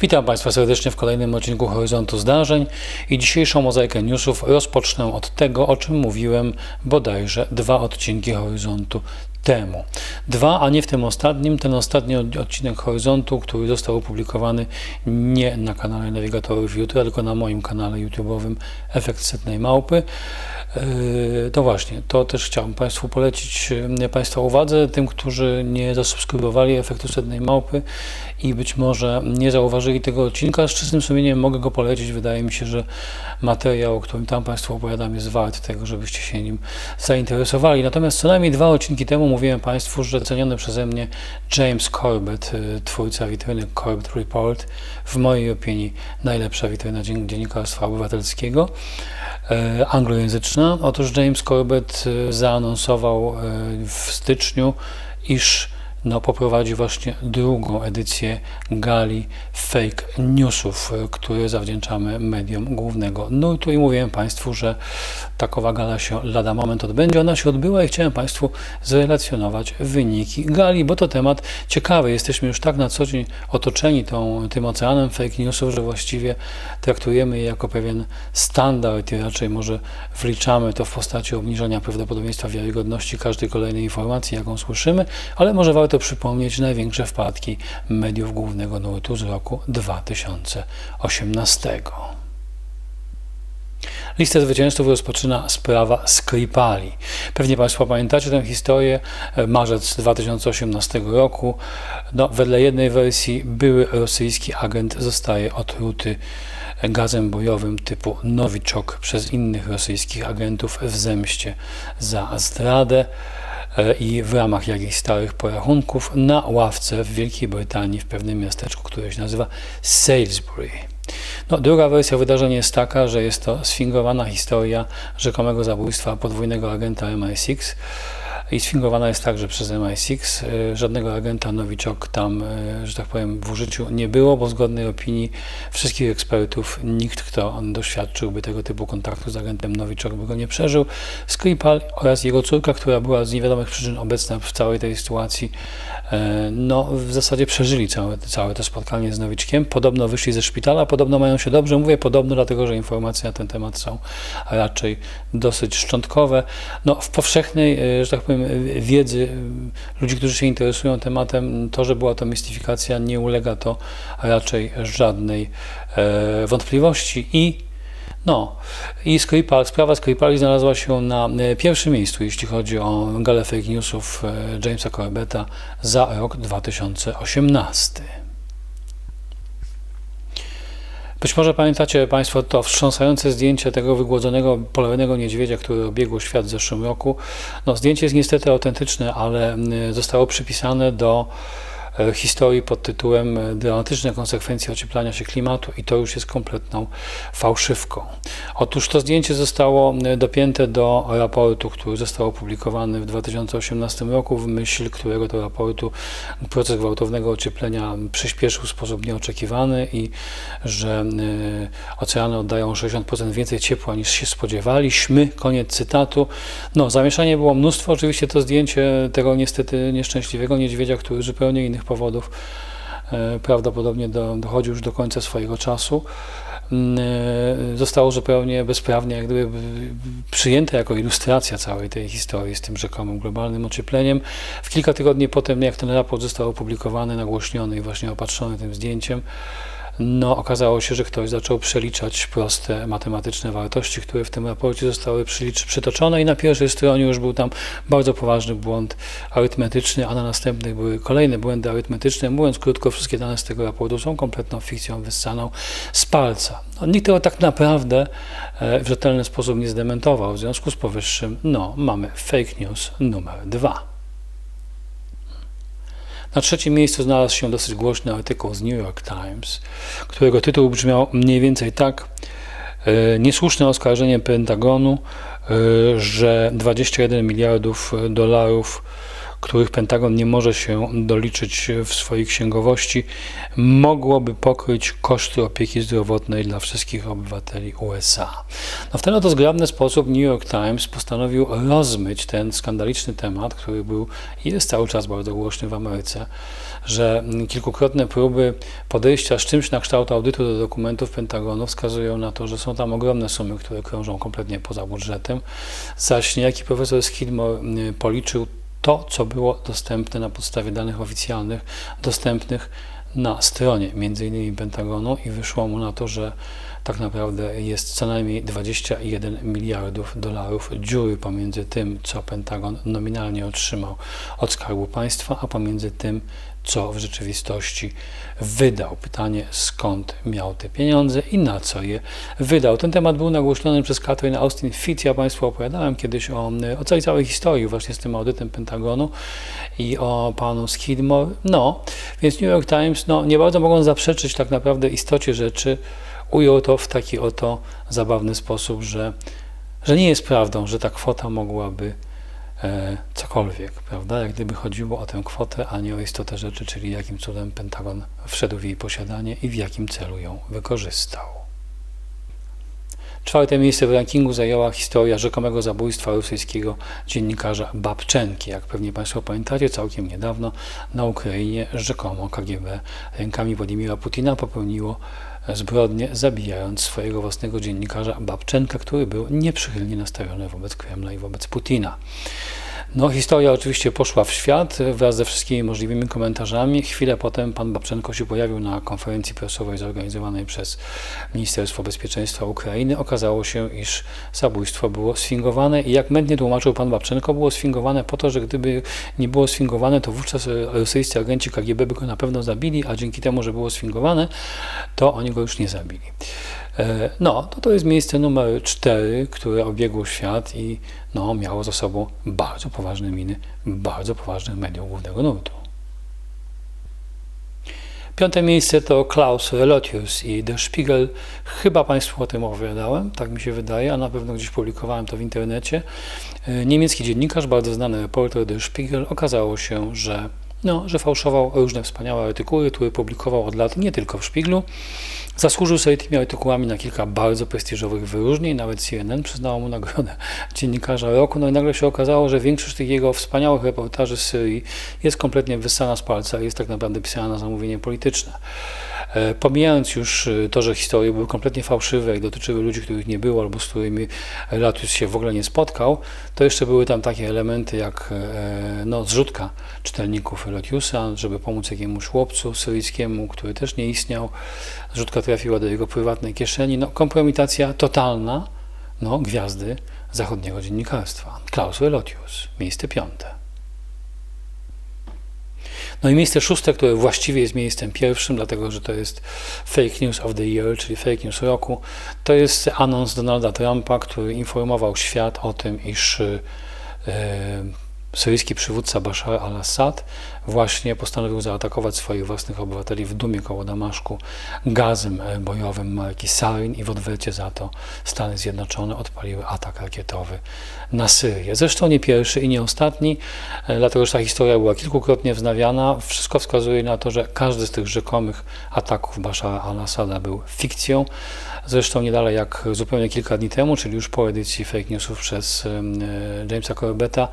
Witam Państwa serdecznie w kolejnym odcinku Horyzontu Zdarzeń i dzisiejszą mozaikę newsów rozpocznę od tego, o czym mówiłem bodajże dwa odcinki Horyzontu temu. Dwa, a nie w tym ostatnim. Ten ostatni od- odcinek Horyzontu, który został opublikowany nie na kanale Nawigatorów YouTube, tylko na moim kanale YouTube'owym Efekt Setnej Małpy. Yy, To właśnie, to też chciałbym Państwu polecić yy, Państwa uwadze, tym, którzy nie zasubskrybowali efektu sednej małpy i być może nie zauważyli tego odcinka. Z czystym sumieniem mogę go polecić. Wydaje mi się, że materiał, o którym tam Państwu opowiadam, jest wart tego, żebyście się nim zainteresowali. Natomiast co najmniej dwa odcinki temu mówiłem Państwu, że ceniony przeze mnie James Corbett, yy, twórca witryny Corbett Report, w mojej opinii najlepsza witryna dzien- dziennikarstwa obywatelskiego e, anglojęzyczna. Otóż James Corbett e, zaanonsował w styczniu, iż no, poprowadzi właśnie drugą edycję gali fake newsów, e, które zawdzięczamy mediom głównego nurtu i mówiłem Państwu, że takowa gala się lada moment odbędzie. Ona się odbyła i chciałem Państwu zrelacjonować wyniki gali, bo to temat ciekawy. Jesteśmy już tak na co dzień otoczeni tą, tym oceanem fake newsów, że właściwie traktujemy je jako pewien standard i raczej może wliczamy to w postaci obniżenia prawdopodobieństwa wiarygodności każdej kolejnej informacji, jaką słyszymy, ale może warto przypomnieć największe wpadki mediów głównego nurtu z roku 2018. Listę zwycięzców rozpoczyna sprawa Skripali. Pewnie Państwo pamiętacie tę historię. Marzec 2018 roku. No, wedle jednej wersji były rosyjski agent zostaje otruty gazem bojowym typu Nowiczok przez innych rosyjskich agentów w zemście za zdradę i w ramach jakichś starych porachunków na ławce w Wielkiej Brytanii w pewnym miasteczku, które się nazywa Salisbury. No, druga wersja wydarzenia jest taka, że jest to sfingowana historia rzekomego zabójstwa podwójnego agenta MI6 i sfingowana jest także przez MI6. E, Żadnego agenta Nowiczok tam, e, że tak powiem, w użyciu nie było, bo zgodnej opinii wszystkich ekspertów nikt, kto doświadczyłby tego typu kontaktu z agentem Nowiczok by go nie przeżył. Skripal oraz jego córka, która była z niewiadomych przyczyn obecna w całej tej sytuacji, e, no w zasadzie przeżyli całe, całe to spotkanie z Nowiczkiem. Podobno wyszli ze szpitala, podobno mają się dobrze. Mówię podobno, dlatego że informacje na ten temat są raczej dosyć szczątkowe. No, w powszechnej, że tak powiem, e, wiedzy ludzi, którzy się interesują tematem, to, że była to mistyfikacja, nie ulega to raczej żadnej e, wątpliwości i no, i Skripal, sprawa Skripali znalazła się na e, pierwszym miejscu, jeśli chodzi o galę fake newsów e, Jamesa Corbetta za rok 2018. Być może pamiętacie Państwo to wstrząsające zdjęcie tego wygłodzonego, polarnego niedźwiedzia, które obiegło świat w zeszłym roku. No, zdjęcie jest niestety autentyczne, ale mm, zostało przypisane do historii pod tytułem e, Dramatyczne konsekwencje ocieplania się klimatu i to już jest kompletną fałszywką. Otóż to zdjęcie zostało e, dopięte do raportu, który został opublikowany w 2018 roku, w myśl którego to raportu proces gwałtownego ocieplenia przyspieszył w sposób nieoczekiwany i że e, oceany oddają 60% więcej ciepła niż się spodziewaliśmy. Koniec cytatu. No, zamieszanie było mnóstwo. Oczywiście to zdjęcie tego niestety nieszczęśliwego niedźwiedzia, który zupełnie innych powodów e, prawdopodobnie do, już do końca swojego czasu. E, Zostało zupełnie bezprawnie jak gdyby przyjęte jako ilustracja całej tej historii z tym rzekomym globalnym ociepleniem. W kilka tygodni potem, jak ten raport został opublikowany, nagłośniony i właśnie opatrzony tym zdjęciem, no, okazało się, że ktoś zaczął przeliczać proste matematyczne wartości, które w tym raporcie zostały przytoczone i na pierwszej stronie już był tam bardzo poważny błąd arytmetyczny, a na następnych były kolejne błędy arytmetyczne. Mówiąc krótko, wszystkie dane z tego raportu są kompletną fikcją wyssaną z palca. No, nikt tego tak naprawdę e, w rzetelny sposób nie zdementował. W związku z powyższym, no, mamy fake news numer dwa. Na trzecim miejscu znalazł się dosyć głośny artykuł z New York Times, którego tytuł brzmiał mniej więcej tak: e, Niesłuszne oskarżenie Pentagonu, e, że 21 miliardów dolarów, których Pentagon nie może się doliczyć w swojej księgowości, mogłoby pokryć koszty opieki zdrowotnej dla wszystkich obywateli USA. No w ten oto zgrabny sposób New York Times postanowił rozmyć ten skandaliczny temat, który był i jest cały czas bardzo głośny w Ameryce, że kilkukrotne próby podejścia z czymś na kształt audytu do dokumentów Pentagonu wskazują na to, że są tam ogromne sumy, które krążą kompletnie poza budżetem, zaś niejaki profesor Skidmore y, policzył to, co było dostępne na podstawie danych oficjalnych, dostępnych na stronie między innymi Pentagonu i wyszło mu na to, że tak naprawdę jest co najmniej 21 miliardów dolarów dziury pomiędzy tym, co Pentagon nominalnie otrzymał od Skarbu Państwa, a pomiędzy tym, co w rzeczywistości wydał. Pytanie, skąd miał te pieniądze i na co je wydał. Ten temat był nagłośniony przez Catherine Austin Fitz. Ja Państwu opowiadałem kiedyś o, o całej całej historii właśnie z tym audytem Pentagonu i o panu Skidmore. No, więc New York Times no, nie bardzo mogą zaprzeczyć tak naprawdę istocie rzeczy. Ujął to w taki oto zabawny sposób, że, że nie jest prawdą, że ta kwota mogłaby E, cokolwiek, prawda? Jak gdyby chodziło o tę kwotę, a nie o istotę rzeczy, czyli jakim cudem Pentagon wszedł w jej posiadanie i w jakim celu ją wykorzystał. Czwarte miejsce w rankingu zajęła historia rzekomego zabójstwa rosyjskiego dziennikarza Babczenki. Jak pewnie Państwo pamiętacie, całkiem niedawno na Ukrainie rzekomo KGB rękami Władimira Putina popełniło zbrodnie, zabijając swojego własnego dziennikarza Babczenka, który był nieprzychylnie nastawiony wobec Kremla i wobec Putina. No, historia oczywiście poszła w świat wraz ze wszystkimi możliwymi komentarzami. Chwilę potem pan Babczenko się pojawił na konferencji prasowej zorganizowanej przez Ministerstwo Bezpieczeństwa Ukrainy. Okazało się, iż zabójstwo było sfingowane i jak mętnie tłumaczył pan Babczenko, było sfingowane po to, że gdyby nie było sfingowane, to wówczas rosyjscy agenci KGB by go na pewno zabili, a dzięki temu, że było sfingowane, to oni go już nie zabili. E, no, to to jest miejsce numer 4, które obiegło świat i no, miało za sobą bardzo poważne miny bardzo poważnych mediów głównego nurtu. Piąte miejsce to Klaus Relotius i Der Spiegel. Chyba Państwu o tym opowiadałem, tak mi się wydaje, a na pewno gdzieś publikowałem to w internecie. E, niemiecki dziennikarz, bardzo znany reporter Der Spiegel, okazało się, że no, że fałszował różne wspaniałe artykuły, które publikował od lat nie tylko w Szpiglu. Zasłużył sobie tymi artykułami na kilka bardzo prestiżowych wyróżnień, nawet CNN przyznało mu nagrodę dziennikarza roku. No i nagle się okazało, że większość tych jego wspaniałych reportaży z Syrii jest kompletnie wyssana z palca i jest tak naprawdę pisana na zamówienie polityczne. E, pomijając już e, to, że historie były kompletnie fałszywe i dotyczyły ludzi, których nie było albo z którymi Latius się w ogóle nie spotkał, to jeszcze były tam takie elementy jak e, no, zrzutka czytelników Latiusa, żeby pomóc jakiemuś chłopcu syryjskiemu, który też nie istniał. Zrzutka trafiła do jego prywatnej kieszeni. No, kompromitacja totalna no, gwiazdy zachodniego dziennikarstwa. Klaus Lotius, miejsce piąte. No i miejsce szóste, które właściwie jest miejscem pierwszym, dlatego że to jest Fake News of the Year, czyli Fake News roku, to jest anons Donalda Trumpa, który informował świat o tym, iż yy, syryjski przywódca Bashar al-Assad właśnie postanowił zaatakować swoich własnych obywateli w Dumie koło Damaszku gazem e, bojowym marki Sarin i w odwecie za to Stany Zjednoczone odpaliły atak rakietowy na Syrię. Zresztą nie pierwszy i nie ostatni, e, dlatego że ta historia była kilkukrotnie wznawiana. Wszystko wskazuje na to, że każdy z tych rzekomych ataków Bashara al-Assada był fikcją. Zresztą nie dalej jak zupełnie kilka dni temu, czyli już po edycji fake newsów przez e, Jamesa Corbetta,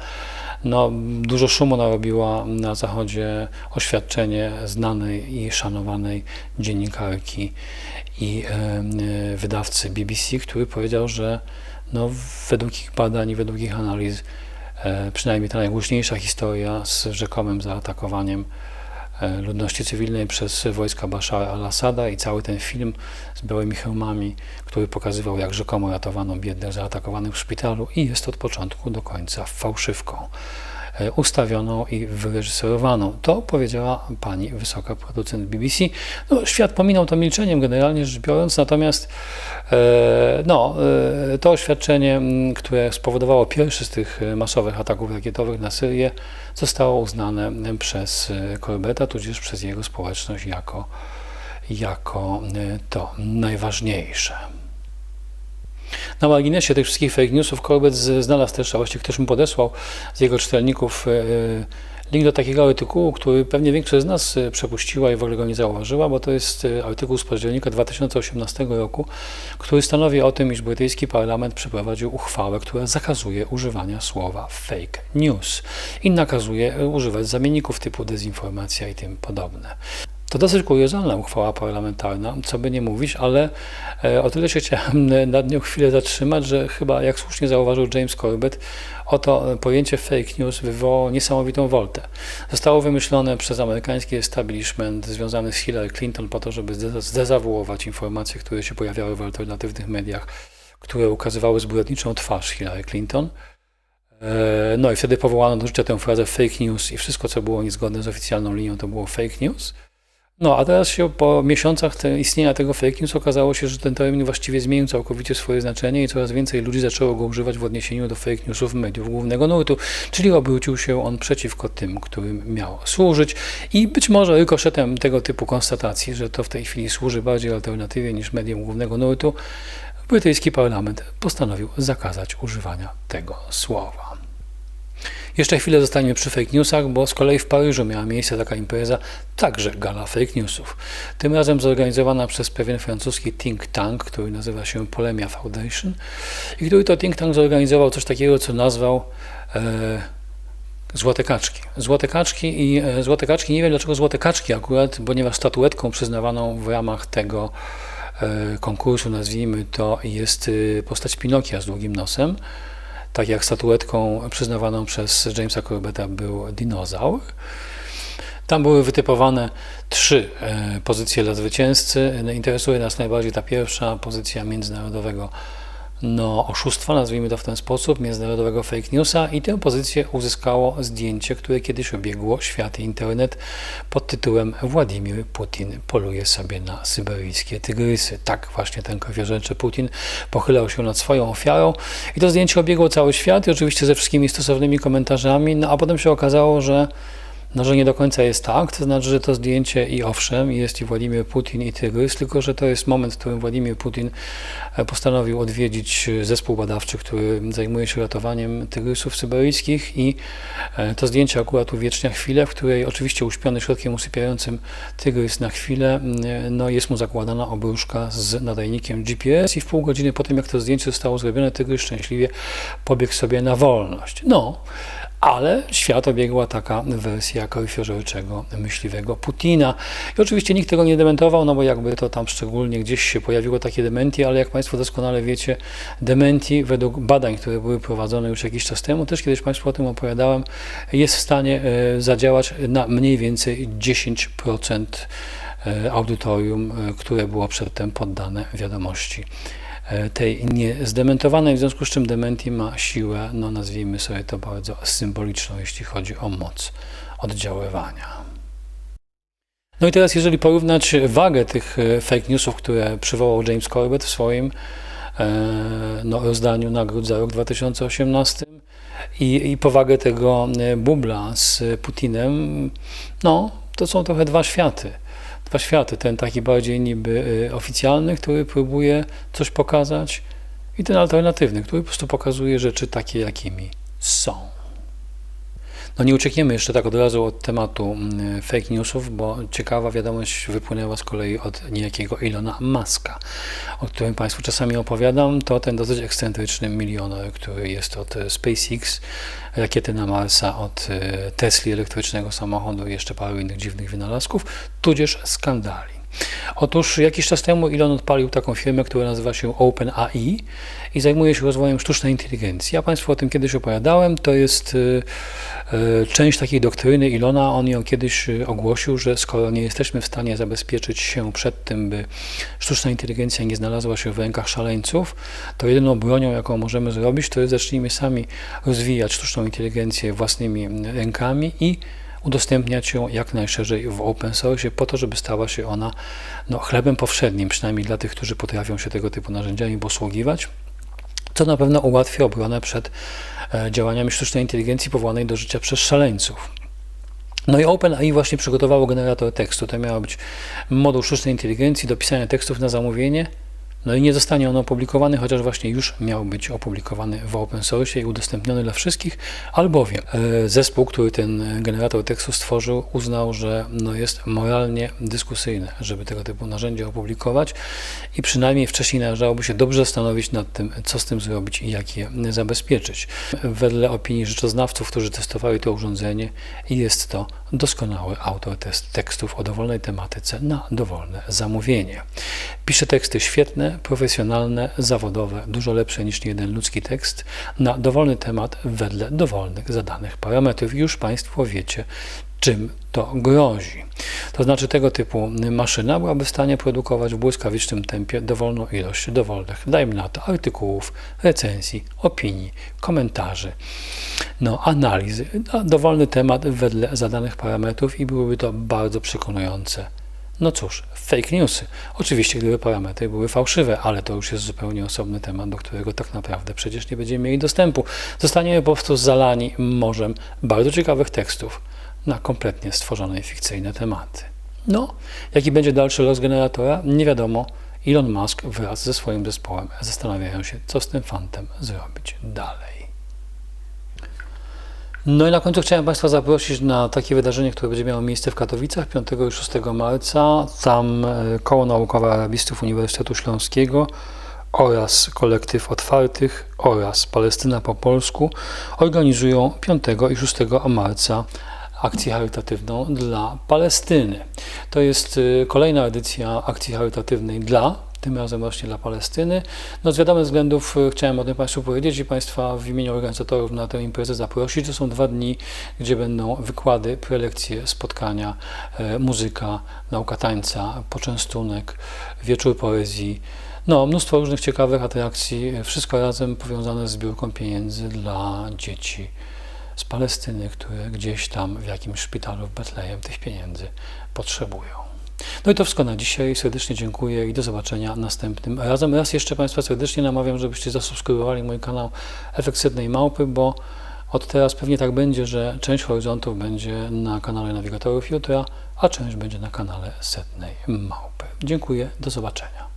no, dużo szumu narobiła na Zachodzie oświadczenie znanej i szanowanej dziennikarki i e, wydawcy BBC, który powiedział, że no, według ich badań i według ich analiz, e, przynajmniej ta najgłośniejsza historia z rzekomym zaatakowaniem ludności cywilnej przez wojska Bashara al-Assada i cały ten film z białymi hełmami, który pokazywał, jak rzekomo ratowano biednych zaatakowanych w szpitalu i jest od początku do końca fałszywką. E, ustawioną i wyreżyserowaną. To powiedziała pani wysoka producent BBC. No, świat pominął to milczeniem generalnie rzecz biorąc, natomiast e, no, e, to oświadczenie, które spowodowało pierwszy z tych masowych ataków rakietowych na Syrię, zostało uznane przez Corbetta, tudzież przez jego społeczność jako, jako to najważniejsze. Na marginesie tych wszystkich fake newsów Corbett znalazł też, a właściwie ktoś mu podesłał z jego czytelników e, link do takiego artykułu, który pewnie większość z nas e, przepuściła i w ogóle go nie zauważyła, bo to jest e, artykuł z października 2018 roku, który stanowi o tym, iż brytyjski parlament przeprowadził uchwałę, która zakazuje używania słowa fake news i nakazuje używać zamienników typu dezinformacja i tym podobne. To dosyć kuriozalna uchwała parlamentarna, co by nie mówić, ale e, o tyle się chciałem nad nią chwilę zatrzymać, że chyba, jak słusznie zauważył James Corbett, oto pojęcie fake news wywołało niesamowitą woltę. Zostało wymyślone przez amerykański establishment związany z Hillary Clinton po to, żeby zdezawuować informacje, które się pojawiały w alternatywnych mediach, które ukazywały zbrodniczą twarz Hillary Clinton. E, no i wtedy powołano do życia tę frazę fake news i wszystko, co było niezgodne z oficjalną linią, to było fake news. No, a teraz się po miesiącach te, istnienia tego fake news okazało się, że ten termin właściwie zmienił całkowicie swoje znaczenie i coraz więcej ludzi zaczęło go używać w odniesieniu do fake newsów mediów głównego nurtu, czyli obrócił się on przeciwko tym, którym miał służyć i być może rykoszetem tego typu konstatacji, że to w tej chwili służy bardziej alternatywie niż medium głównego nurtu, brytyjski parlament postanowił zakazać używania tego słowa. Jeszcze chwilę zostaniemy przy fake newsach, bo z kolei w Paryżu miała miejsce taka impreza, także gala fake newsów. Tym razem zorganizowana przez pewien francuski think tank, który nazywa się Polemia Foundation i który to think tank zorganizował coś takiego, co nazwał e, Złote kaczki. Złote kaczki i e, złote kaczki, nie wiem dlaczego złote kaczki akurat, ponieważ statuetką przyznawaną w ramach tego e, konkursu, nazwijmy to, jest e, postać Pinokia z długim nosem tak jak statuetką przyznawaną przez Jamesa Corbetta był dinozaur. Tam były wytypowane trzy e, pozycje dla zwycięzcy. Interesuje nas najbardziej ta pierwsza pozycja międzynarodowego no, oszustwa, nazwijmy to w ten sposób, międzynarodowego fake newsa i tę pozycję uzyskało zdjęcie, które kiedyś obiegło świat i internet pod tytułem Władimir Putin poluje sobie na syberyjskie tygrysy. Tak właśnie ten krwiożerczy Putin pochylał się nad swoją ofiarą i to zdjęcie obiegło cały świat i oczywiście ze wszystkimi stosownymi komentarzami, no a potem się okazało, że no, że nie do końca jest tak, to znaczy, że to zdjęcie i owszem, jest i Władimir Putin i Tygrys, tylko że to jest moment, w którym Władimir Putin e, postanowił odwiedzić zespół badawczy, który zajmuje się ratowaniem tygrysów syberyjskich i e, to zdjęcie akurat uwiecznia chwilę, w której oczywiście uśpiony środkiem usypiającym tygrys na chwilę, no jest mu zakładana obruszka z nadajnikiem GPS i w pół godziny po tym, jak to zdjęcie zostało zrobione, tygrys szczęśliwie pobiegł sobie na wolność. No, ale świat obiegła taka wersja krwiożerczego myśliwego Putina. I oczywiście nikt tego nie dementował, no bo jakby to tam szczególnie gdzieś się pojawiło takie dementi, ale jak Państwo doskonale wiecie, dementi według badań, które były prowadzone już jakiś czas temu, też kiedyś Państwu o tym opowiadałem, jest w stanie e, zadziałać na mniej więcej 10% e, audytorium, e, które było przedtem poddane wiadomości tej niezdementowanej, w związku z czym dementi ma siłę, no nazwijmy sobie to bardzo symboliczną, jeśli chodzi o moc oddziaływania. No i teraz, jeżeli porównać wagę tych e, fake newsów, które przywołał James Corbett w swoim e, no, rozdaniu nagród za rok 2018 i, i powagę tego bubla z Putinem, no to są trochę dwa światy dwa światy. Ten taki bardziej niby y, oficjalny, który próbuje coś pokazać i ten alternatywny, który po prostu pokazuje rzeczy takie, jakimi są. No nie uciekniemy jeszcze tak od razu od tematu mm, fake newsów, bo ciekawa wiadomość wypłynęła z kolei od niejakiego Ilona Maska, o którym Państwu czasami opowiadam. To ten dosyć ekscentryczny milioner, który jest od SpaceX, rakiety na Marsa, od e, Tesli elektrycznego samochodu i jeszcze paru innych dziwnych wynalazków, tudzież skandali. Otóż jakiś czas temu Elon odpalił taką firmę, która nazywa się OpenAI i zajmuje się rozwojem sztucznej inteligencji. Ja Państwu o tym kiedyś opowiadałem. To jest y, y, część takiej doktryny Ilona. On ją kiedyś y, ogłosił, że skoro nie jesteśmy w stanie zabezpieczyć się przed tym, by sztuczna inteligencja nie znalazła się w rękach szaleńców, to jedyną bronią, jaką możemy zrobić, to jest zacznijmy sami rozwijać sztuczną inteligencję własnymi rękami i udostępniać ją jak najszerzej w open source po to, żeby stała się ona no, chlebem powszednim, przynajmniej dla tych, którzy potrafią się tego typu narzędziami posługiwać, co na pewno ułatwi obronę przed e, działaniami sztucznej inteligencji powołanej do życia przez szaleńców. No i OpenAI właśnie przygotowało generator tekstu. To miał być moduł sztucznej inteligencji do pisania tekstów na zamówienie, No i nie zostanie on opublikowany, chociaż właśnie już miał być opublikowany w open source i udostępniony dla wszystkich, albowiem e, zespół, który ten generator tekstu stworzył, uznał, że no jest moralnie dyskusyjne, żeby tego typu narzędzie opublikować i przynajmniej wcześniej należałoby się dobrze zastanowić nad tym, co z tym zrobić i jak je zabezpieczyć. Wedle opinii rzeczoznawców, którzy testowali to urządzenie, jest to doskonały autor tekstów o dowolnej tematyce na dowolne zamówienie. Pisze teksty świetne, profesjonalne, zawodowe, dużo lepsze niż jeden ludzki tekst na dowolny temat wedle dowolnych zadanych parametrów. Już Państwo wiecie, czym to grozi. To znaczy tego typu maszyna byłaby w stanie produkować w błyskawicznym tempie dowolną ilość dowolnych, dajmy na to, artykułów, recenzji, opinii, komentarzy, no, analizy na dowolny temat wedle zadanych parametrów i byłyby to bardzo przekonujące. No cóż, fake newsy. Oczywiście, gdyby parametry były fałszywe, ale to już jest zupełnie osobny temat, do którego tak naprawdę przecież nie będziemy mieli dostępu. Zostaniemy po prostu zalani morzem bardzo ciekawych tekstów na kompletnie stworzone i fikcyjne tematy. No, jaki będzie dalszy los generatora? Nie wiadomo. Elon Musk wraz ze swoim zespołem zastanawiają się, co z tym fantem zrobić dalej. No i na końcu chciałem Państwa zaprosić na takie wydarzenie, które będzie miało miejsce w Katowicach 5 i 6 marca. Tam e, Koło Naukowe Arabistów Uniwersytetu Śląskiego oraz Kolektyw Otwartych oraz Palestyna po polsku organizują 5 i 6 marca akcję charytatywną dla Palestyny. To jest y, kolejna edycja akcji charytatywnej dla, tym razem właśnie dla Palestyny. No z wiadomych względów y, chciałem o tym Państwu powiedzieć i Państwa w imieniu organizatorów na tę imprezę zaprosić. To są dwa dni, gdzie będą wykłady, prelekcje, spotkania, e, muzyka, nauka tańca, poczęstunek, wieczór poezji. No, mnóstwo różnych ciekawych atrakcji, wszystko razem powiązane z zbiórką pieniędzy dla dzieci z Palestyny, które gdzieś tam w jakimś szpitalu w Betlejem tych pieniędzy potrzebują. No i to wszystko na dzisiaj. Serdecznie dziękuję i do zobaczenia następnym razem. Raz jeszcze Państwa serdecznie namawiam, żebyście zasubskrybowali mój kanał Efekt Sednej Małpy, bo od teraz pewnie tak będzie, że część horyzontów będzie na kanale Nawigatorów Jutra, a część będzie na kanale Setnej Małpy. Dziękuję, do zobaczenia.